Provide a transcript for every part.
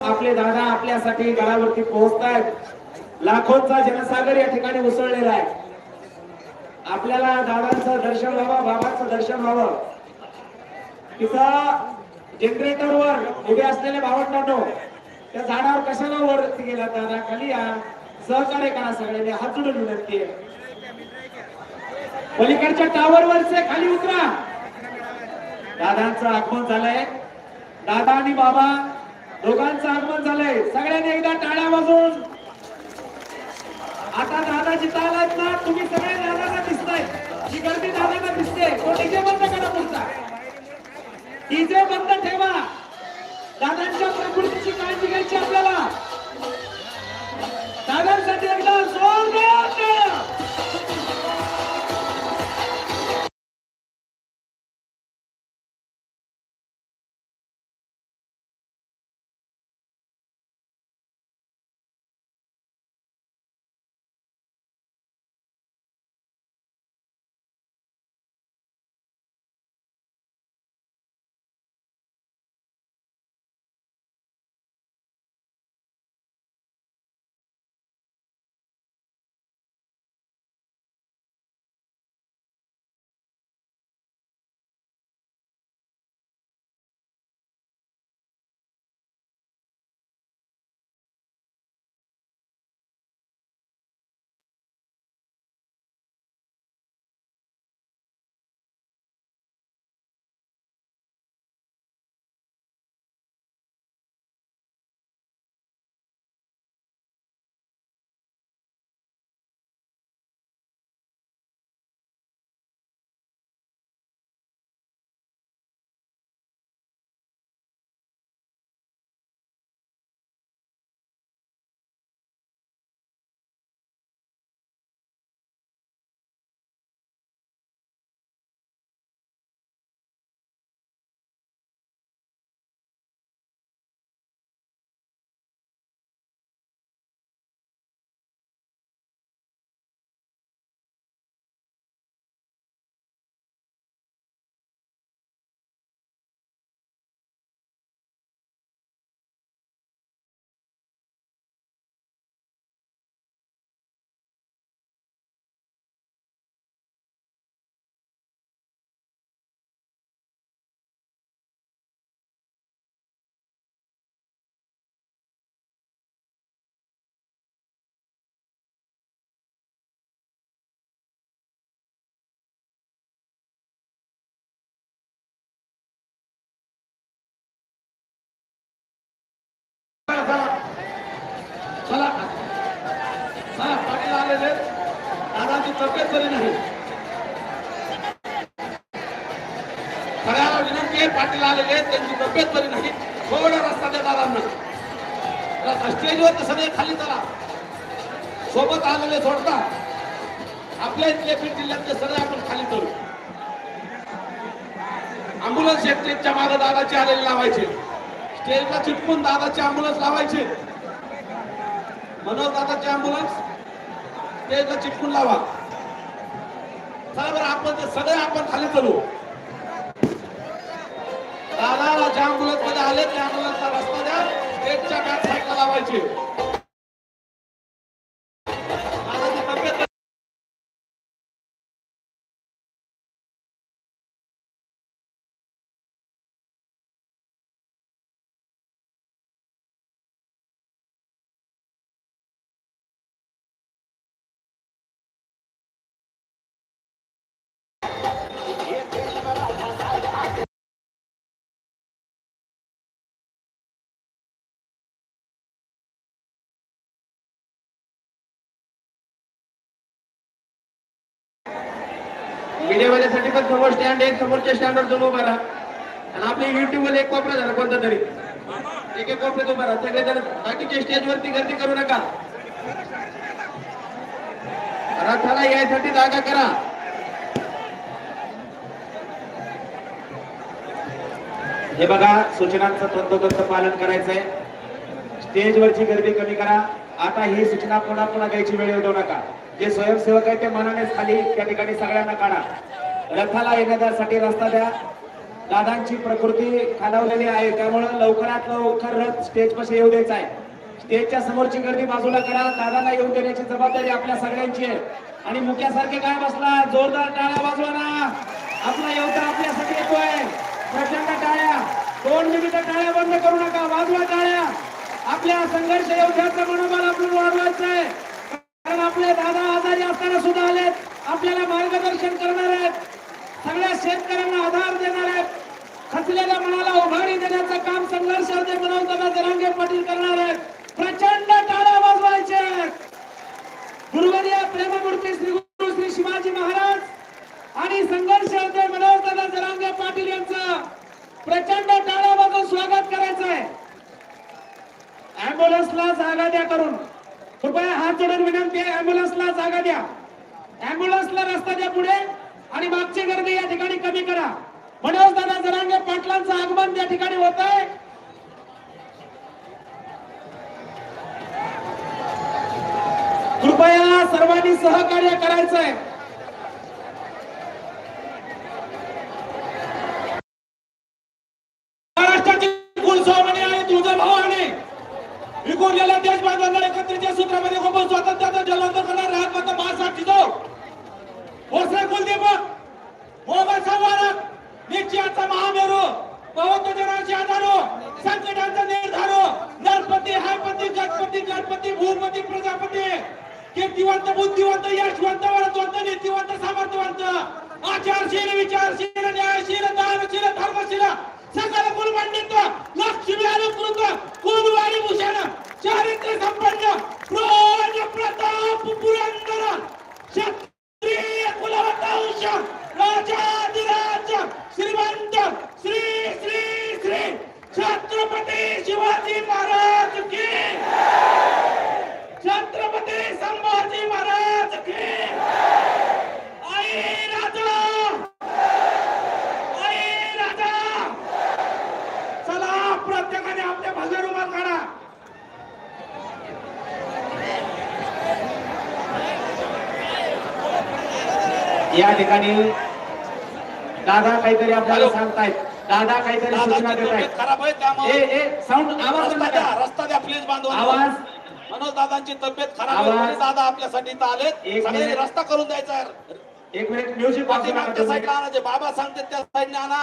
आपले दादा आपल्यासाठी गडावरती पोहोचतायत. लाखोंचा जनसागर या ठिकाणी उसळलेला आहे. आपल्याला दादांचं दर्शन व्हावं बाबांचं दर्शन व्हावं. तिथं जनरेटरवर उभे असलेले भावंडांनो त्या झाडावर कशाला वरती गेला दादा? खाली या. सहकार्य करा सगळ्यांनी. हात जोडून विनंती पलीकडच्या टावर वरचे खाली उतरा. दादांचं आगमन झालंय. दादा आणि बाबा दोघांचं आगमन झालंय. सगळ्यांनी एकदा टाळ्या वाजून आता दादाची ताल आहेत ना तुम्ही सगळे दादाला दिसताय. ही गर्दी दादाला दिसते. तो डीजे बंद करा पुढचा डीजे बंद ठेवा. चला. चला. पाटील आलेले दादाची तब्येत बरी नाही. सगळ्यांना विनंती आहे पाटील आलेले त्यांची तब्येत बरी नाही. थोडा रस्ता द्या दादांना. स्टेजवर तर सगळे खाली चला. सोबत आलेले सोडता आपल्या इथले बीड जिल्ह्यातले सगळे आपण खाली करू. अँब्युलन्स स्टेजच्या मागे दादाचे आलेले लावायचे. स्टेजला चिटकून दादाचे अँब्युलन्स लावायचे. मनोज दादाचे अँब्युलन्स स्टेजला चिटकून लावा. चला बरं आपण ते सगळे आपण खाली चलू. दादाला ज्या अँब्युलन्समध्ये आले त्या अँब्युलन्सचा रस्ता द्या. स्टेजच्या बॅक साईडला लावायचे. मीडियावाल्यासाठी पण समोर स्टँड आहे. समोरच्या स्टँडवर जाऊन उभा राहा. आणि आपल्या युट्यूब वर एक कोपरा झाला कोणता तरी एक एक कोपऱ्यात उभा राहा. सगळे जण बाकीच्या स्टेजवरती गर्दी करू नका. रथाला यायसाठी जागा करा. हे बघा सूचनांचं तंतोतंत पालन करायचंय. स्टेजवरची गर्दी कमी करा. आता ही सूचना पुन्हा पुन्हा द्यायची वेळ येऊ नका. जे स्वयंसेवक आहेत ते मनानेच खाली त्या ठिकाणी सगळ्यांना काढा. रथाला येण्यासाठी रस्ता द्या. दादांची प्रकृती खालावलेली आहे. त्यामुळे लवकरात लवकर रथ स्टेज पाशी येऊ द्यायचा आहे. स्टेजच्या समोरची गर्दी बाजूला करा. दादांना येऊन देण्याची जबाबदारी आपल्या सगळ्यांची आहे. आणि मुख्यासारखे काय बसला? जोरदार टाळ्या वाजवा ना. आपला योद्धा आपल्यासाठी येतोय. प्रचंड टाळ्या. दोन मिनिटं टाळ्या बंद करू नका. वाजवा टाळ्या. आपल्या संघर्ष योद्ध्याचं मनोबल आपण वाढवायचं आहे. कारण आपले दादा आजारी असताना सुद्धा आलेत. आपल्याला मार्गदर्शन करणार आहेत. सगळ्या शेतकऱ्यांना आधार देणार आहेत. खचलेल्या मनाला उभारी देण्याचं काम संघर्ष अर्धे मनोजदादा जरांगे पाटील करणार आहेत. प्रचंड टाळ्या वाजवायचे गुरुवर्य प्रेममूर्ती श्री गुरु श्री शिवाजी महाराज आणि संघर्ष ते मनोजदादा जरांगे पाटील यांचं प्रचंड टाळ्या वाजवून स्वागत करायचं आहे. अँब्युलन्सला जागा द्या करून. कृपया हात जोडून विनंती आहे अँब्युलन्सला जागा द्या. अँब्युलन्सला रस्ता द्या पुढे आणि मागची गर्दी या ठिकाणी कमी करा. मनोज दादा जरांगे पाटलांचं आगमन त्या ठिकाणी होत आहे कृपया सर्वांनी सहकार्य करायचं आहे पवत आधारो संकटांचा निर्धारो नरपती हायपती गणपती गणपती भूपती प्रजापती. कीर्तिवंत बुद्धिवंत यशवंत वरदवंत नीतिवंत सामर्थ्यवंत. आचारशील विचारशील न्यायशील दानशील धर्मशील सकल कुलमंडित लक्ष्मी अनुकृत कुलवाणी भूषण चारित्र्य या ठिकाणी दादा काहीतरी आपल्याला सांगतायत दादा काहीतरी सूचना देत आहेत साऊंड आवाज रस्ता द्या करा. रस्ता द्या प्लीज बांधवा आवाज मनोज दादांची तब्येत खराब आहे आवाज. दादा आपल्यासाठी इथं मिनिट. रस्ता करून द्यायचा. एक मिनिट म्युझिक तुम्ही. साईडला आणा जे बाबा सांगते त्या साईडने आणा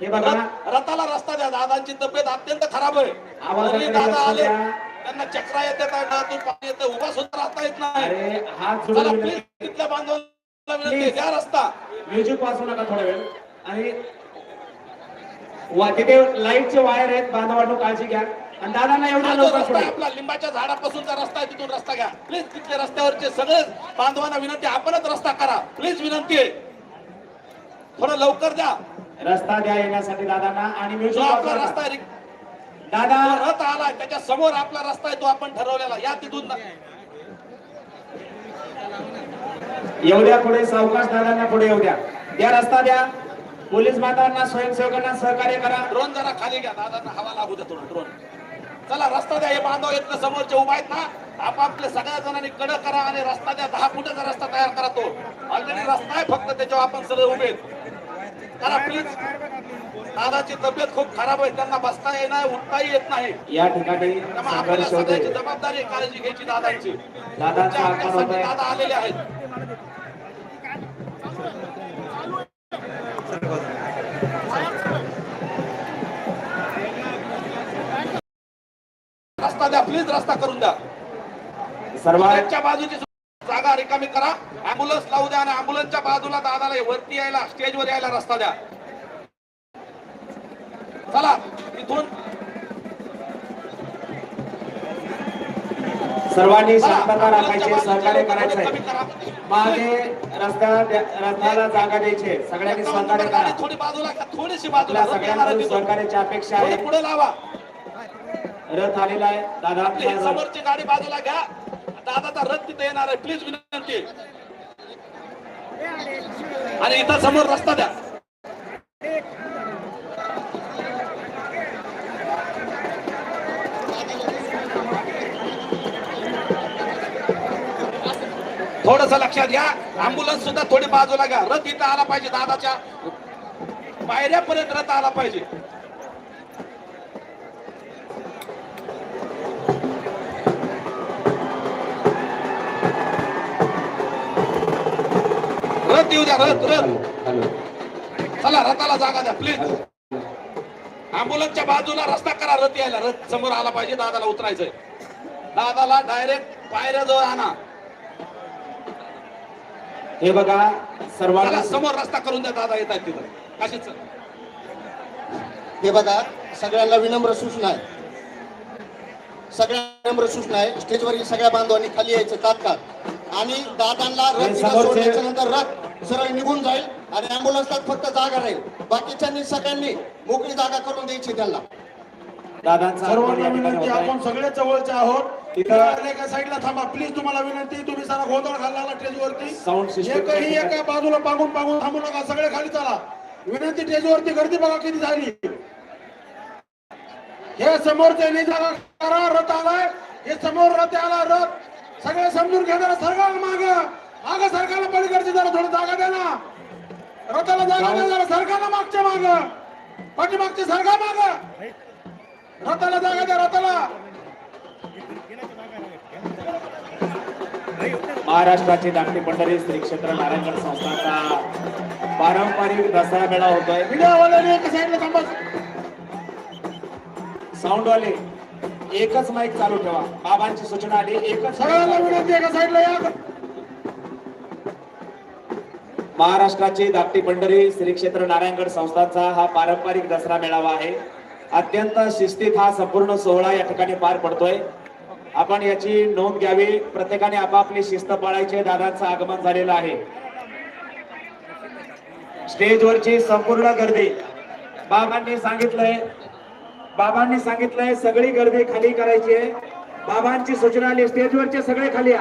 हे बघा रथ- रथाला रस्ता द्या दादांची तब्येत अत्यंत खराब आहे तरी दादा आले. त्यांना चक्रा येते पाणी येतं उभा सुद्धा राहता येत नाही प्लीज. तिथल्या Please. द्या रस्ता म्युझिक वाजवू नका थोडा वेळ. आणि वा- तिथे लाईटचे वायर आहेत बांधवांनो काळजी घ्या. आणि दादांना एवढा लवकर आपला लिंबाच्या झाडापासूनचा रस्ता आहे तिथून रस्ता घ्या. प्लीज तिथल्या रस्त्यावरचे सगळे बांधवांना विनंती आहे, आपणच रस्ता करा. प्लीज विनंती आहे. थोडं लवकर द्या. रस्ता द्या येण्यासाठी दादांना आणि जो म्युझिक आपला वाजवू रस्ता नका. आहे दादा रथ आलाय त्याच्यासमोर आपला रस्ता आहे तो आपण ठरवलेला या तिथून येऊ द्या पुढे सावकाश दादांना पुढे येऊ द्या. द्या रस्ता द्या. पोलीस बांधवांना स्वयंसेवकांना सहकार्य करा. ड्रोन जरा खाली घ्या. दादांना हवा लागू द्या थोडं ड्रोन. चला रस्ता द्या. हे बांधव येत समोरचे उभा आहेत ना आपापल्या सगळ्या जणांनी कडक करा आणि रस्ता द्या. दहा फुटाचा रस्ता तयार करा तो. ऑलरेडी रस्ता आहे फक्त त्याच्यावर आपण सगळे उभे करा प्लीज दादाची तब्येत खूप खराब आहे त्यांना बसता येत नाही उठताही येत नाही. या ठिकाणी त्यामुळे आपल्याला संघर्ष होते सगळ्याची जबाबदारी काळजी घ्यायची दादांची. दादांचं तुमच्या आगमन होत हक्कासाठी आहे दादा आलेले आहेत. रस्ता द्या प्लीज रस्ता करून द्या. सर्वात त्यांच्या बाजूची जागा रिकामी करा. अँब्युलन्स लावू द्या आणि अँब्युलन्सच्या बाजूला दादाला वरती यायला स्टेजवर यायला रस्ता द्या. चला इथून. सर्वांनी शांतता राखायची सहकार्य करायचंय. मागे रस्ता द्या- रथाला जागा द्यायची. सगळ्यांनी सहकार्य करा. थोडी बाजूला थोडीशी बाजूला तिथून. सहकार्याची अपेक्षा आहे. पुढे लावा. रथ आलेला आहे. आपली दादा समोरची गाडी बाजूला घ्या. दादाचा रथ तिथे येणार आहे. प्लीज विनंती. आणि इथं समोर रस्ता द्या. थोडस लक्षात घ्या. अँब्युलन्स सुद्धा थोडी बाजूला घ्या. रथ इथं आला पाहिजे दादाच्या. पायऱ्यापर्यंत रथ आला पाहिजे. रथ येऊ द्या रथ रथ. चला रथाला जागा द्या प्लीज अँब्युलन्सच्या बाजूला रस्ता करा रथ यायला. रथ समोर आला पाहिजे दादाला उतरायचंय. दादाला डायरेक्ट पायऱ्याजवळ आणा. हे बघा सर्वांना समोर रस्ता करून द्या दादा येत आहेत तिथं. काशीच? हे बघा सगळ्यांना विनम्र सूचना आहे. सगळ्यांना विनम्र सूचना आहे. स्टेजवरील सगळ्या बांधवांनी खाली यायचं तात्काळ. आणि दादांना रथ हे सोडल्याच्या नंतर रथ सरळ निघून जाईल आणि अँब्युलन्सला फक्त जागा राहील. बाकीच्यांनी सगळ्यांनी मोकळी जागा करून द्यायची त्यांना. दादांचा. आपण सगळे जवळचे आहोत. तिथं- एका साईडला थांबा. प्लीज तुम्हाला विनंती तुम्ही सारा गोंधळ घालला स्टेजवरती Sound system एकही एका बाजूला पांगून पांगून थांबू नका. सगळे खाली चला. विनंती स्टेजवरती गर्दी बघा किती झाली. हे समोरचे नाही जागा करा रथ आलाय. हे समोर रथ आला रथ. सगळे समजून घ्या जरा सरकार माग. माग सरकारला पलीकडची जरा थोडी जागा द्या ना. रथाला जागा द्या जरा सरकारला मागच्या माग. पाठीमागचे सरकार माग. रथाला जागा द्या रथाला. महाराष्ट्राची धाकटी पंढरी श्री क्षेत्र नारायणगड संस्थांचा पारंपरिक दसरा मेळा होतोय साऊंड वाले एकच माईक चालू ठेवा. बाबांची सूचना आली एकच सगळ्यांना विनंती एका साईडला या. महाराष्ट्राची धाकटी पंढरी श्री क्षेत्र नारायणगड संस्थांचा हा पारंपरिक दसरा मेळावा आहे. अत्यंत शिस्तीत हा संपूर्ण सोहळा या ठिकाणी पार पडतोय. आपण याची नोंद घ्यावी. प्रत्येकाने आपापली शिस्त पाळायची दादांचं आगमन झालेलं आहे. स्टेजवरची संपूर्ण गर्दी. बाबांनी सांगितलंय. बाबांनी सांगितलंय सगळी गर्दी खाली करायची आहे. बाबांची सूचना आली स्टेजवरचे सगळे खाली या.